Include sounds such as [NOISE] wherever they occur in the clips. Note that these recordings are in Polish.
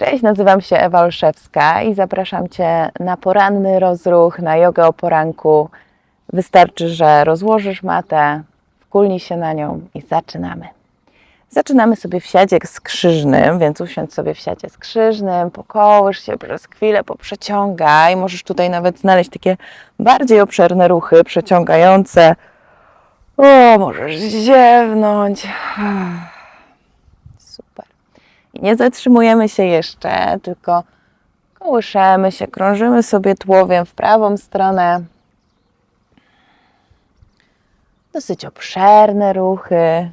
Cześć, nazywam się Ewa Olszewska i zapraszam Cię na poranny rozruch, na jogę o poranku. Wystarczy, że rozłożysz matę, wkulnij się na nią i zaczynamy. Zaczynamy sobie w siadzie skrzyżnym, więc usiądź sobie w siadzie skrzyżnym, pokołysz się przez chwilę, poprzeciągaj. Możesz tutaj nawet znaleźć takie bardziej obszerne ruchy, przeciągające. O, możesz ziewnąć. Nie zatrzymujemy się jeszcze, tylko kołyszemy się, krążymy sobie tułowiem w prawą stronę. Dosyć obszerne ruchy,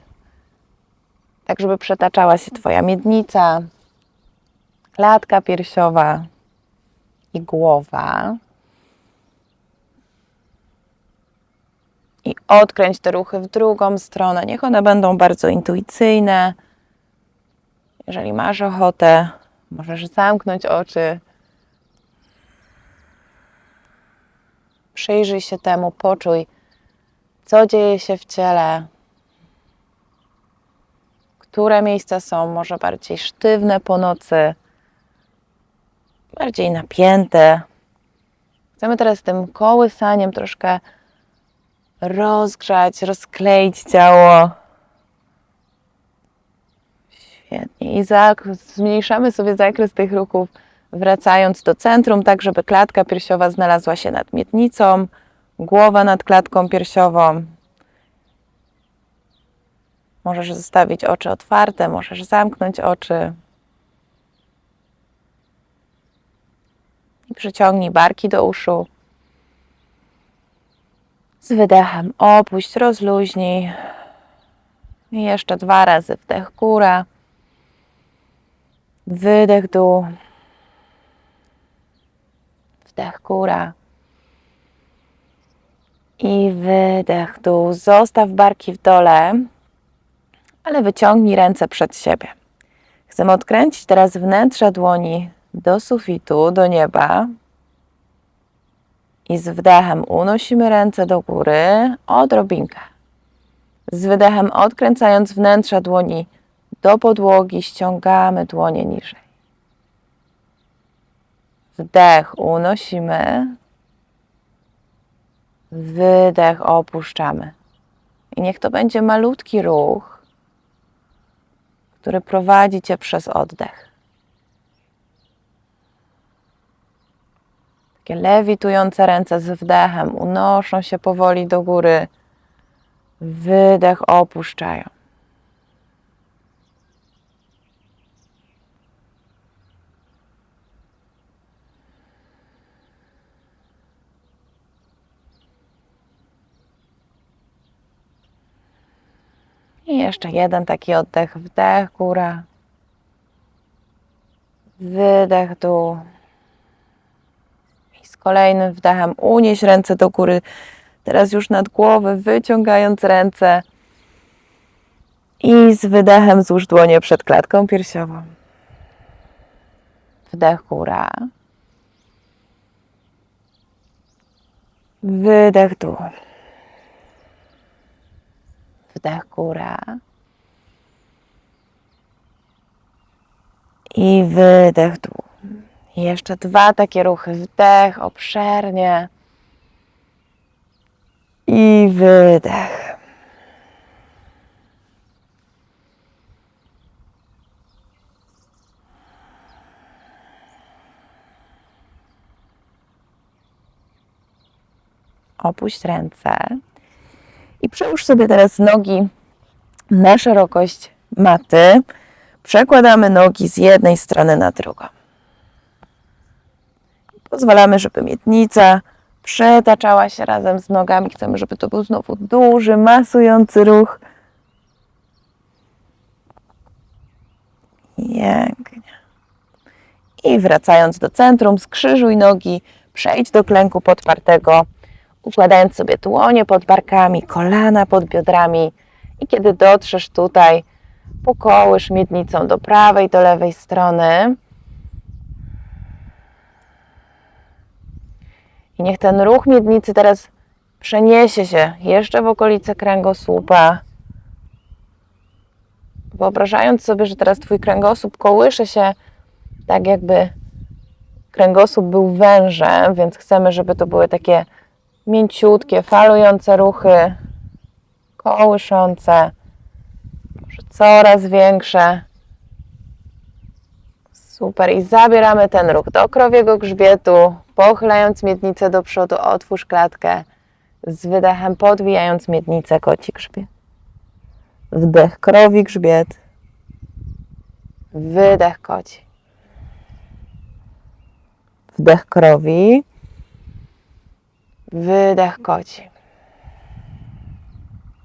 tak żeby przetaczała się Twoja miednica, klatka piersiowa i głowa. I odkręć te ruchy w drugą stronę. Niech one będą bardzo intuicyjne. Jeżeli masz ochotę, możesz zamknąć oczy. Przyjrzyj się temu, poczuj, co dzieje się w ciele, które miejsca są może bardziej sztywne po nocy, bardziej napięte. Chcemy teraz tym kołysaniem troszkę rozgrzać, rozkleić ciało. Świetnie. I zmniejszamy sobie zakres tych ruchów, wracając do centrum, tak żeby klatka piersiowa znalazła się nad miednicą, głowa nad klatką piersiową. Możesz zostawić oczy otwarte, możesz zamknąć oczy. I przyciągnij barki do uszu. Z wydechem opuść, rozluźnij. I jeszcze dwa razy wdech góra. Wydech dół. Wdech góra. I wydech dół. Zostaw barki w dole, ale wyciągnij ręce przed siebie. Chcemy odkręcić teraz wnętrze dłoni do sufitu, do nieba. I z wdechem unosimy ręce do góry odrobinkę. Z wydechem odkręcając wnętrza dłoni do podłogi, ściągamy dłonie niżej. Wdech unosimy. Wydech opuszczamy. I niech to będzie malutki ruch, który prowadzi Cię przez oddech. Takie lewitujące ręce z wdechem unoszą się powoli do góry. Wydech opuszczają. I jeszcze jeden taki oddech, wdech, góra. Wydech, dół. I z kolejnym wdechem unieś ręce do góry. Teraz już nad głowę, wyciągając ręce. I z wydechem złóż dłonie przed klatką piersiową. Wdech, góra. Wydech, dół. Wdech, góra. I wydech, dół. Jeszcze dwa takie ruchy. Wdech, obszernie. I wydech. Opuść ręce. I przełóż sobie teraz nogi na szerokość maty. Przekładamy nogi z jednej strony na drugą. Pozwalamy, żeby miednica przetaczała się razem z nogami. Chcemy, żeby to był znowu duży, masujący ruch. Pięknie. I wracając do centrum, skrzyżuj nogi, przejdź do klęku podpartego, układając sobie dłonie pod barkami, kolana pod biodrami. I kiedy dotrzesz tutaj, pokołysz miednicą do prawej, do lewej strony. I niech ten ruch miednicy teraz przeniesie się jeszcze w okolice kręgosłupa. Wyobrażając sobie, że teraz Twój kręgosłup kołysze się tak jakby kręgosłup był wężem, więc chcemy, żeby to były takie mięciutkie, falujące ruchy, kołyszące, może coraz większe. Super. I zabieramy ten ruch do krowiego grzbietu, pochylając miednicę do przodu, otwórz klatkę. Z wydechem podwijając miednicę, koci grzbiet. Wdech krowi grzbiet. Wydech koci. Wdech krowi. Wydech koci.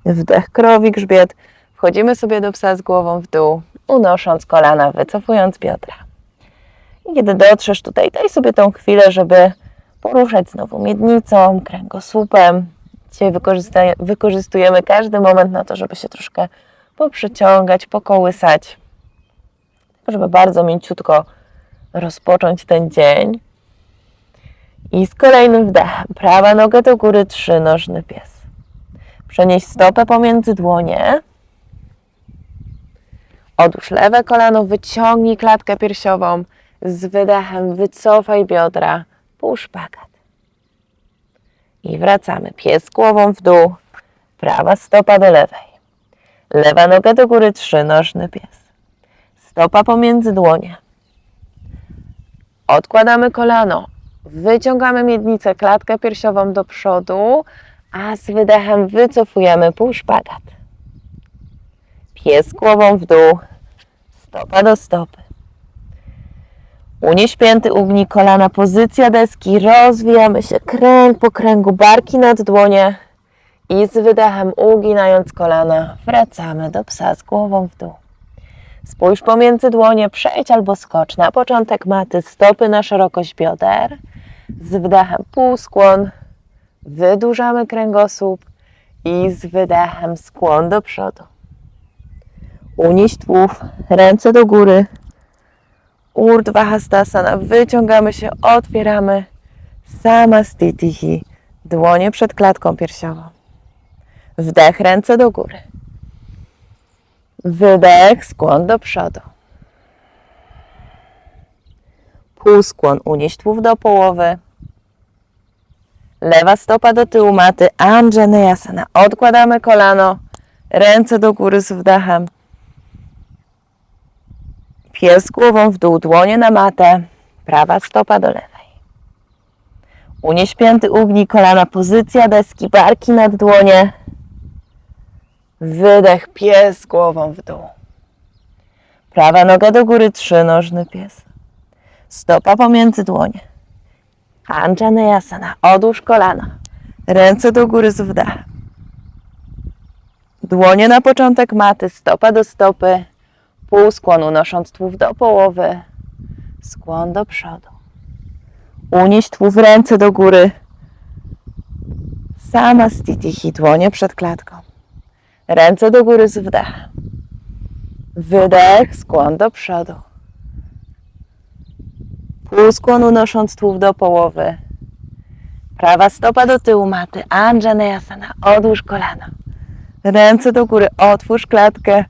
Wdech krowi grzbiet. Wchodzimy sobie do psa z głową w dół, unosząc kolana, wycofując biodra. I kiedy dotrzesz tutaj, daj sobie tą chwilę, żeby poruszać znowu miednicą, kręgosłupem. Dzisiaj wykorzystujemy każdy moment na to, żeby się troszkę poprzeciągać, pokołysać, żeby bardzo mięciutko rozpocząć ten dzień. I z kolejnym wdechem, prawa noga do góry, trzynożny pies. Przenieś stopę pomiędzy dłonie. Odłóż lewe kolano, wyciągnij klatkę piersiową. Z wydechem wycofaj biodra, półszpagat. I wracamy. Pies głową w dół, prawa stopa do lewej. Lewa noga do góry, trzynożny pies. Stopa pomiędzy dłonie. Odkładamy kolano, wyciągamy miednicę, klatkę piersiową do przodu, a z wydechem wycofujemy półszpagat. Pies głową w dół, stopa do stopy. Unieś pięty, ugnij kolana, pozycja deski, rozwijamy się kręg po kręgu, barki nad dłonie i z wydechem uginając kolana wracamy do psa z głową w dół. Spójrz pomiędzy dłonie, przejdź albo skocz na początek maty, stopy na szerokość bioder. Z wdechem półskłon, wydłużamy kręgosłup i z wydechem skłon do przodu. Unieś tułów, ręce do góry. Urdhva Hastasana, wyciągamy się, otwieramy. Samastitihi, dłonie przed klatką piersiową. Wdech, ręce do góry. Wydech, skłon do przodu. Półskłon, unieś tułów do połowy. Lewa stopa do tyłu maty, Anjaneyasana. Odkładamy kolano, ręce do góry z wdechem. Pies głową w dół, dłonie na matę, prawa stopa do lewej. Unieś pięty, ugnij kolana, pozycja deski, barki nad dłonie. Wydech, pies głową w dół. Prawa noga do góry, trzynożny pies. Stopa pomiędzy dłonie. Anjaneyasana. Odłóż kolana. Ręce do góry z wdechem. Dłonie na początek maty, stopa do stopy. Półskłon unosząc tułów do połowy. Skłon do przodu. Unieś tułów ręce do góry. Sama stitihi, dłonie przed klatką. Ręce do góry z wdechem. Wydech, skłon do przodu. Półskłon unosząc tułów do połowy. Prawa stopa do tyłu maty. Anjaneyasana. Odłóż kolano. Ręce do góry. Otwórz klatkę.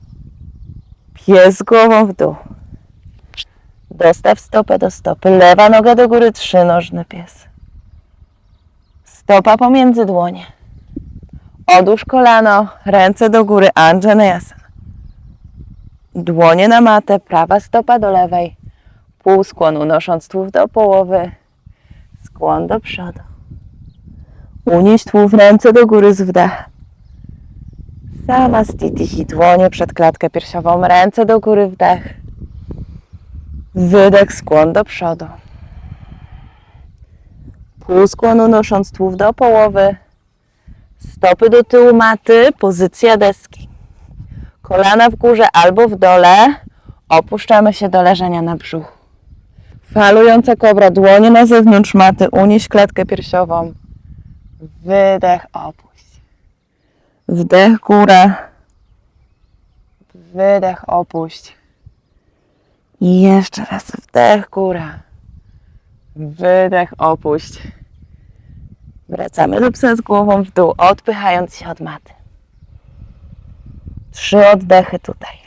Pies głową w dół. Dostaw stopę do stopy. Lewa noga do góry. Trzynożny pies. Stopa pomiędzy dłonie. Odłóż kolano. Ręce do góry. Anjaneyasana. Dłonie na matę. Prawa stopa do lewej. Półskłon unosząc tułów do połowy. Skłon do przodu. Unieś tułów ręce do góry z wdechem. Sama stitihi, dłonie przed klatkę piersiową, ręce do góry, wdech. Wydech, skłon do przodu. Półskłon unosząc tułów do połowy. Stopy do tyłu maty, pozycja deski. Kolana w górze albo w dole. Opuszczamy się do leżenia na brzuchu. Falująca kobra, dłonie na zewnątrz maty, unieś klatkę piersiową. Wydech, opuść. Wdech, góra. Wydech, opuść. I jeszcze raz wdech, góra. Wydech, opuść. Wracamy do psa z głową w dół, odpychając się od maty. Trzy oddechy tutaj.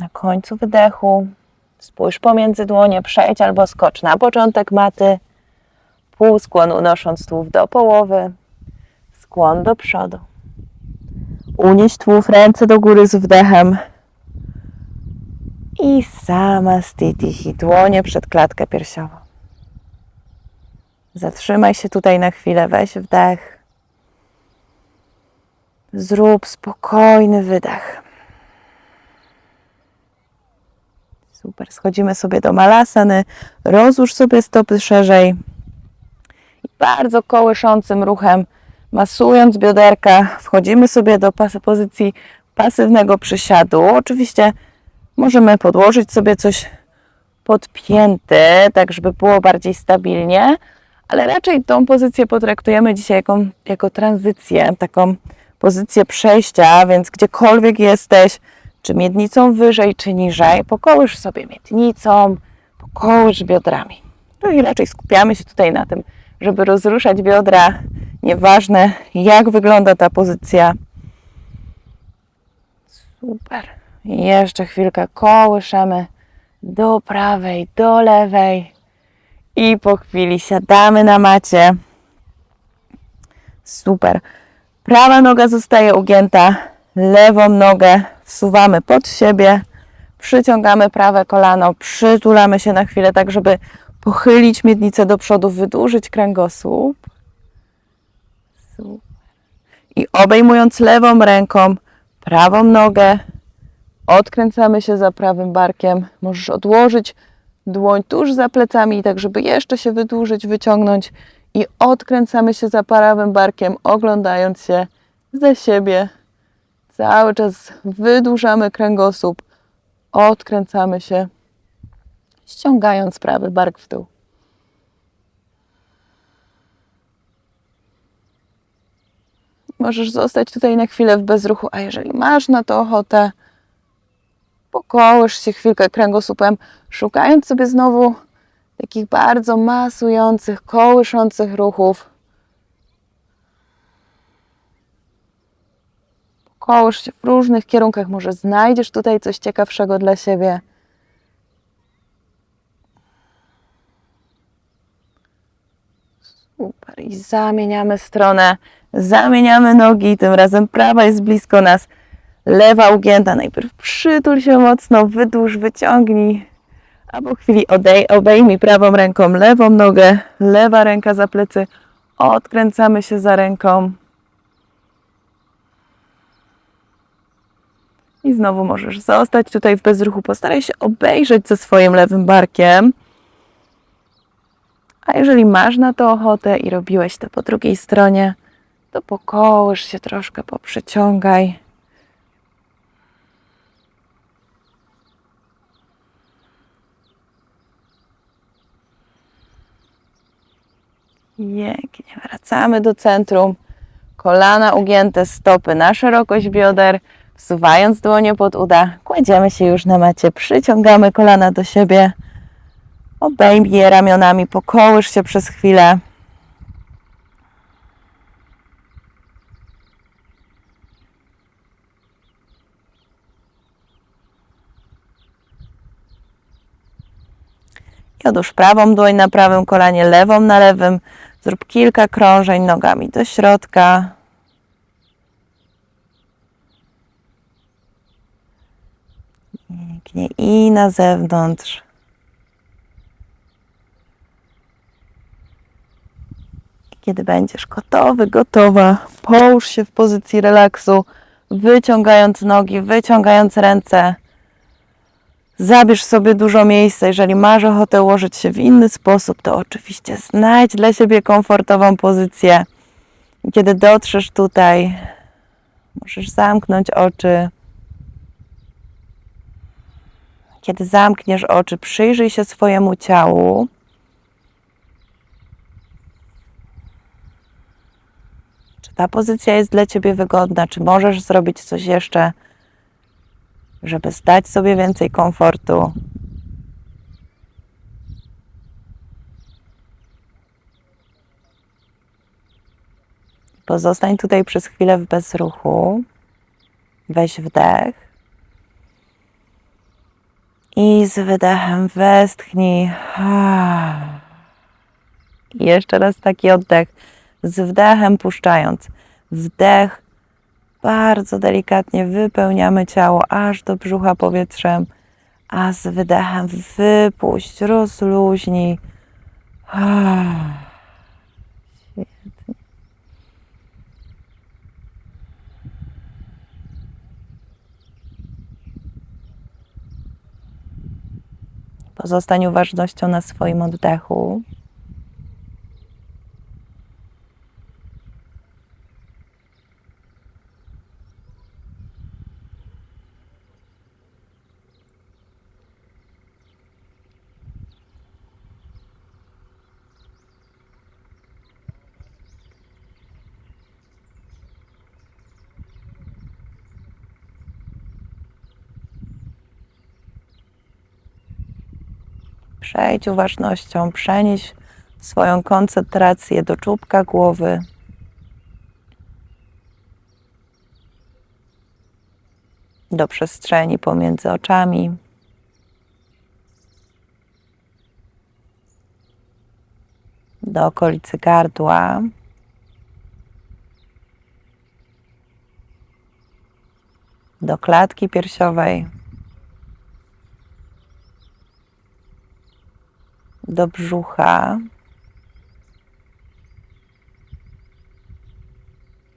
Na końcu wydechu spójrz pomiędzy dłonie, przejdź albo skocz na początek maty. Półskłon unosząc tułów do połowy, skłon do przodu. Unieś tułów ręce do góry z wdechem. I sama stitihi, dłonie przed klatkę piersiową. Zatrzymaj się tutaj na chwilę, weź wdech. Zrób spokojny wydech. Super, schodzimy sobie do malasany, rozłóż sobie stopy szerzej i bardzo kołyszącym ruchem, masując bioderka, wchodzimy sobie do pozycji pasywnego przysiadu. Oczywiście możemy podłożyć sobie coś podpięty, tak żeby było bardziej stabilnie, ale raczej tą pozycję potraktujemy dzisiaj jako, jako tranzycję, taką pozycję przejścia, więc gdziekolwiek jesteś, czy miednicą wyżej, czy niżej, pokołysz sobie miednicą, pokołysz biodrami. No i raczej skupiamy się tutaj na tym, żeby rozruszać biodra, nieważne jak wygląda ta pozycja. Super. Jeszcze chwilkę kołyszemy do prawej, do lewej i po chwili siadamy na macie. Super. Prawa noga zostaje ugięta, lewą nogę wsuwamy pod siebie, przyciągamy prawe kolano, przytulamy się na chwilę, tak żeby pochylić miednicę do przodu, wydłużyć kręgosłup. I obejmując lewą ręką prawą nogę, odkręcamy się za prawym barkiem. Możesz odłożyć dłoń tuż za plecami, tak żeby jeszcze się wydłużyć, wyciągnąć i odkręcamy się za prawym barkiem, oglądając się za siebie. Cały czas wydłużamy kręgosłup, odkręcamy się, ściągając prawy bark w dół. Możesz zostać tutaj na chwilę w bezruchu, a jeżeli masz na to ochotę, pokołysz się chwilkę kręgosłupem, szukając sobie znowu takich bardzo masujących, kołyszących ruchów. Kołysz się w różnych kierunkach, może znajdziesz tutaj coś ciekawszego dla siebie. Super. I zamieniamy stronę, zamieniamy nogi, tym razem prawa jest blisko nas, lewa ugięta. Najpierw przytul się mocno, wydłuż, wyciągnij, a po chwili odej, obejmij prawą ręką lewą nogę, lewa ręka za plecy, odkręcamy się za ręką. I znowu możesz zostać tutaj w bezruchu. Postaraj się obejrzeć ze swoim lewym barkiem. A jeżeli masz na to ochotę i robiłeś to po drugiej stronie, to pokołysz się troszkę, poprzeciągaj. Pięknie. Wracamy do centrum. Kolana ugięte, stopy na szerokość bioder. Wsuwając dłonie pod uda, kładziemy się już na macie, przyciągamy kolana do siebie. Obejmij je ramionami, pokołysz się przez chwilę. I odłóż prawą dłoń na prawym kolanie, lewą na lewym. Zrób kilka krążeń nogami do środka. I na zewnątrz. Kiedy będziesz gotowy, gotowa, połóż się w pozycji relaksu, wyciągając nogi, wyciągając ręce. Zabierz sobie dużo miejsca. Jeżeli masz ochotę ułożyć się w inny sposób, to oczywiście znajdź dla siebie komfortową pozycję. Kiedy dotrzesz tutaj, możesz zamknąć oczy. Kiedy zamkniesz oczy, przyjrzyj się swojemu ciału. Czy ta pozycja jest dla ciebie wygodna? Czy możesz zrobić coś jeszcze, żeby zdać sobie więcej komfortu? Pozostań tutaj przez chwilę w bezruchu. Weź wdech. I z wydechem westchnij. [SIGHS] Jeszcze raz taki oddech. Z wdechem puszczając. Wdech. Bardzo delikatnie wypełniamy ciało aż do brzucha powietrzem. A z wydechem wypuść, rozluźnij. [SIGHS] Świetnie. Pozostań uważnością na swoim oddechu. Przejdź uważnością, przenieś swoją koncentrację do czubka głowy. Do przestrzeni pomiędzy oczami. Do okolicy gardła. Do klatki piersiowej. Do brzucha,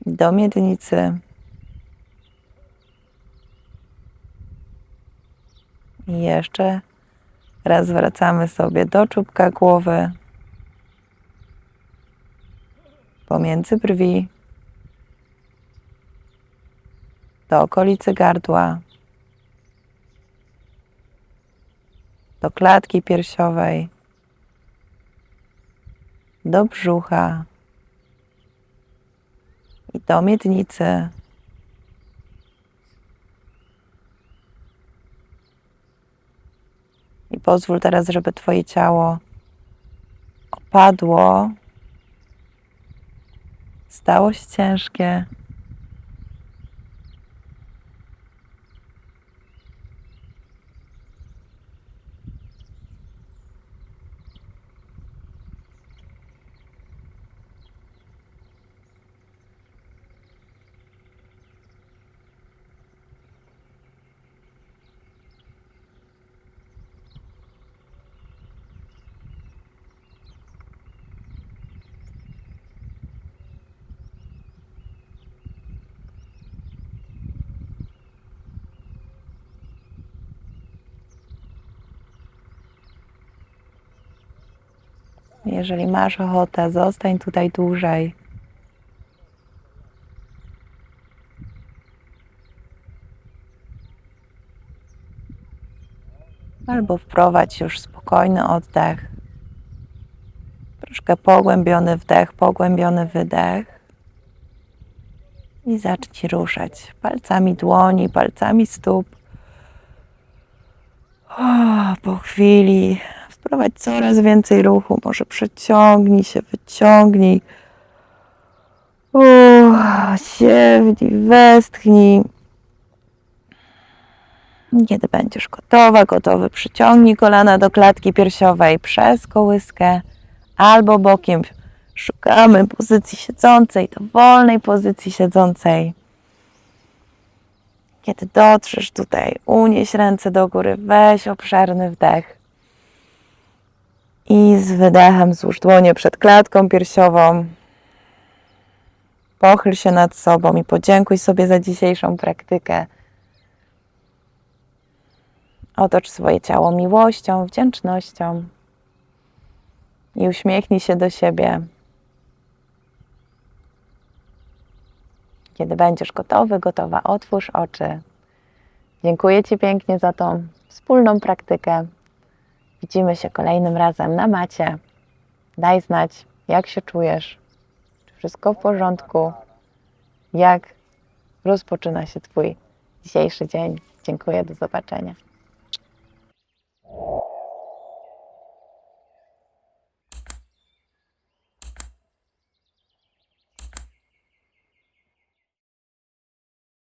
do miednicy. I jeszcze raz wracamy sobie do czubka głowy, pomiędzy brwi, do okolicy gardła, do klatki piersiowej do brzucha i do miednicy. I pozwól teraz, żeby Twoje ciało opadło, stało się ciężkie. Jeżeli masz ochotę, zostań tutaj dłużej. Albo wprowadź już spokojny oddech. Troszkę pogłębiony wdech, pogłębiony wydech. I zacznij ruszać palcami dłoni, palcami stóp. O, po chwili wprowadź coraz więcej ruchu. Może przeciągnij się, wyciągnij. Uch, siewnij, westchnij. Kiedy będziesz gotowa, gotowy, przyciągnij kolana do klatki piersiowej przez kołyskę albo bokiem. Szukamy pozycji siedzącej, dowolnej pozycji siedzącej. Kiedy dotrzesz tutaj, unieś ręce do góry, weź obszerny wdech. I z wydechem złóż dłonie przed klatką piersiową. Pochyl się nad sobą i podziękuj sobie za dzisiejszą praktykę. Otocz swoje ciało miłością, wdzięcznością i uśmiechnij się do siebie. Kiedy będziesz gotowy, gotowa, otwórz oczy. Dziękuję Ci pięknie za tą wspólną praktykę. Widzimy się kolejnym razem na macie. Daj znać, jak się czujesz, czy wszystko w porządku, jak rozpoczyna się Twój dzisiejszy dzień. Dziękuję, do zobaczenia.